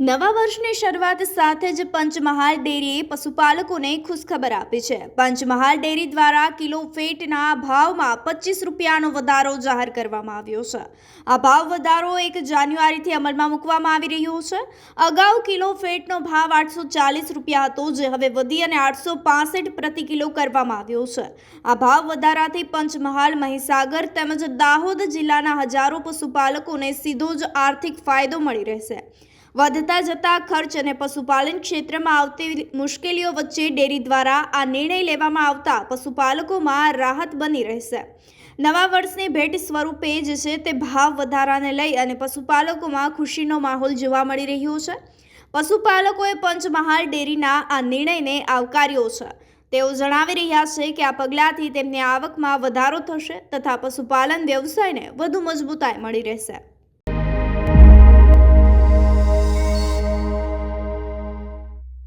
નવા વર્ષની શરૂઆત સાથે જ પંચમહાલ ડેરીએ પશુપાલકોને ખુશખબર આપી છે. પંચમહાલ ડેરી દ્વારા કિલો ફેટના ભાવમાં પચીસ રૂપિયાનો વધારો જાહેર કરવામાં આવ્યો છે. આ ભાવ વધારો એક જાન્યુઆરીથી અમલમાં મૂકવામાં આવી રહ્યો છે. અગાઉ કિલો ફેટનો ભાવ આઠસો ચાલીસ રૂપિયા હતો, જે હવે વધી અને આઠસો પાસઠ પ્રતિ કિલો કરવામાં આવ્યો છે. આ ભાવ વધારાથી પંચમહાલ, મહીસાગર તેમજ દાહોદ જિલ્લાના હજારો પશુપાલકોને સીધો જ આર્થિક ફાયદો મળી રહેશે. વધતા જતા ખર્ચ અને પશુપાલન ક્ષેત્રમાં આવતી મુશ્કેલીઓ વચ્ચે ડેરી દ્વારા આ નિર્ણય લેવામાં આવતા પશુપાલકોમાં રાહત બની રહેશે. નવા વર્ષની ભેટ સ્વરૂપે જે છે તે ભાવ વધારાને લઈ અને પશુપાલકોમાં ખુશીનો માહોલ જોવા મળી રહ્યો છે. પશુપાલકોએ પંચમહાલ ડેરીના આ નિર્ણયને આવકાર્યો છે. તેઓ જણાવી રહ્યા છે કે આ પગલાંથી તેમની આવકમાં વધારો થશે તથા પશુપાલન વ્યવસાયને વધુ મજબૂતાઈ મળી રહેશે.